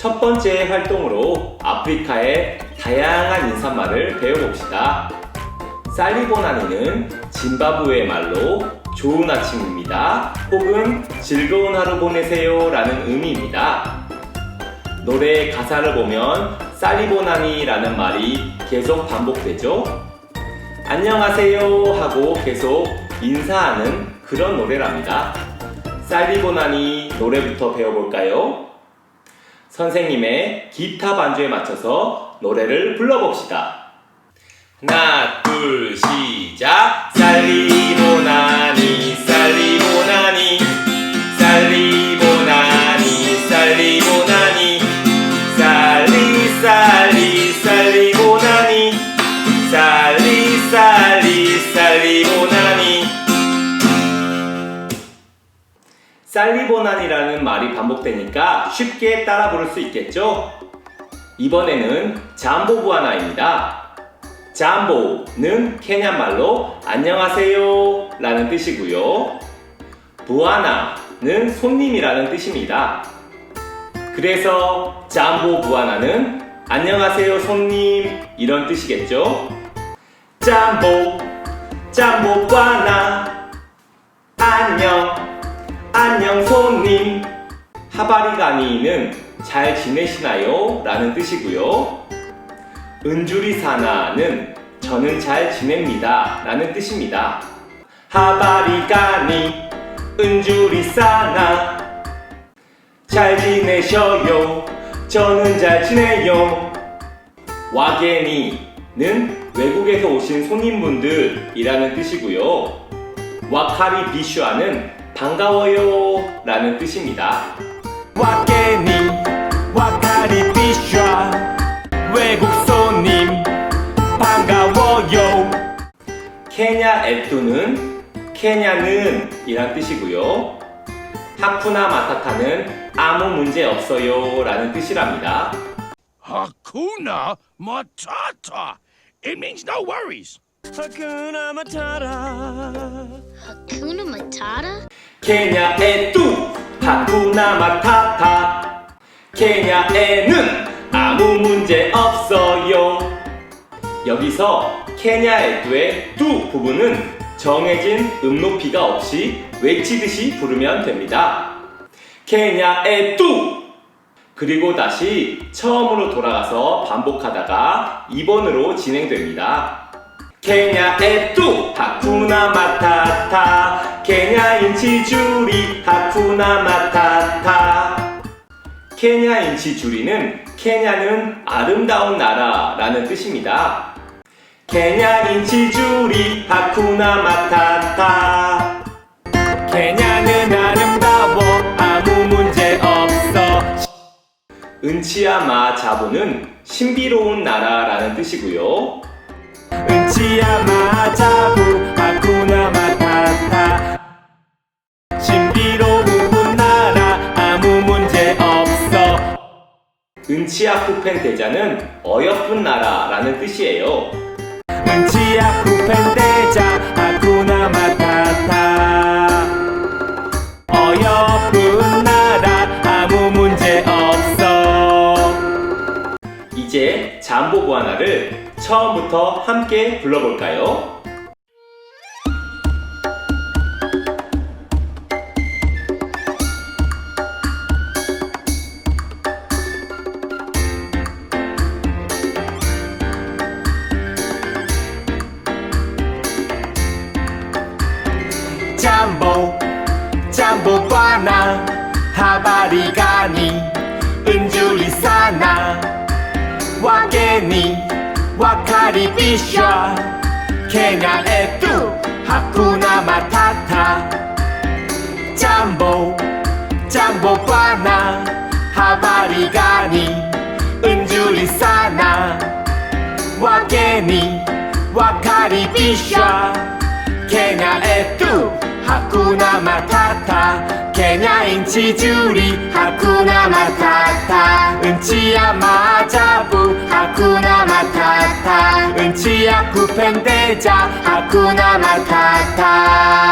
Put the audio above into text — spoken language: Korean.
첫 번째 활동으로 아프리카의 다양한 인사말을 배워봅시다. 살리보나니는 짐바브웨 말로 좋은 아침입니다 혹은 즐거운 하루 보내세요 라는 의미입니다. 노래 가사를 보면 살리보나니라는 말이 계속 반복되죠. 안녕하세요 하고 계속 인사하는 그런 노래랍니다. 살리보나니 노래부터 배워볼까요? 선생님의 기타 반주에 맞춰서 노래를 불러봅시다. 하나, 둘, 시작! 살리보나니라는 말이 반복되니까 쉽게 따라 부를 수 있겠죠? 이번에는 잠보부 하나입니다. 잠보는 케냐 말로 안녕하세요 라는 뜻이고요. 부하나는 손님이라는 뜻입니다. 그래서 잠보 부하나는 안녕하세요 손님 이런 뜻이겠죠? 잠보 잠보 부하나 안녕 안녕 손님 하바리가니는 잘 지내시나요? 라는 뜻이고요. 은주리사나는 저는 잘 지냅니다. 라는 뜻입니다. 하바리가니, 은주리사나, 잘 지내셔요. 저는 잘 지내요. 와게니는 외국에서 오신 손님분들이라는 뜻이고요. 와카리 비슈아는 반가워요. 라는 뜻입니다. 와게니, 와카리 비슈아, 외국 손님, 반가워요. 케냐 에뚜는 케냐는 이란 뜻이고요. 하쿠나 마타타는 아무 문제 없어요 라는 뜻이랍니다. Hakuna Matata. It means no worries. Hakuna Matata. Hakuna Matata? 케냐 에뚜 하쿠나 마타타 케냐에는 아무 문제 없어요. 여기서 케냐 에뚜의 뚜 부분은 정해진 음높이가 없이 외치듯이 부르면 됩니다. 케냐 에뚜 그리고 다시 처음으로 돌아가서 반복하다가 2번으로 진행됩니다. 케냐 에뚜 하쿠나 마타타 케냐인치 주리 하쿠나 마타타 케냐인치 주리는 케냐는 아름다운 나라라는 뜻입니다. 케냐인치 주리 하쿠나 마타타 케냐는 아름다워 아무 문제 없어 은치야마 자보는 신비로운 나라라는 뜻이고요. 은치야마 은치야쿠펜 대자는 어여쁜 나라라는 뜻이에요. 은치야쿠펜 대자 하쿠나 마타타 어여쁜 나라 아무 문제 없어 이제 잠보고 하나를 처음부터 함께 불러볼까요? 잠보 잠보 바나 하바리가니 은주리사나 와게니 와카리 비샤 케냐 에뚜 하쿠나 마타타. 잠보 잠보 바나 하바리가니 은주리사나 와게니 와카리 비샤 케냐 에뚜 하쿠나 마타타. 케냐 인치 주리. 하쿠나 마타타. 은치야 마자부. 하쿠나 마타타. 은치야 쿠펜데자. 하쿠나 마타타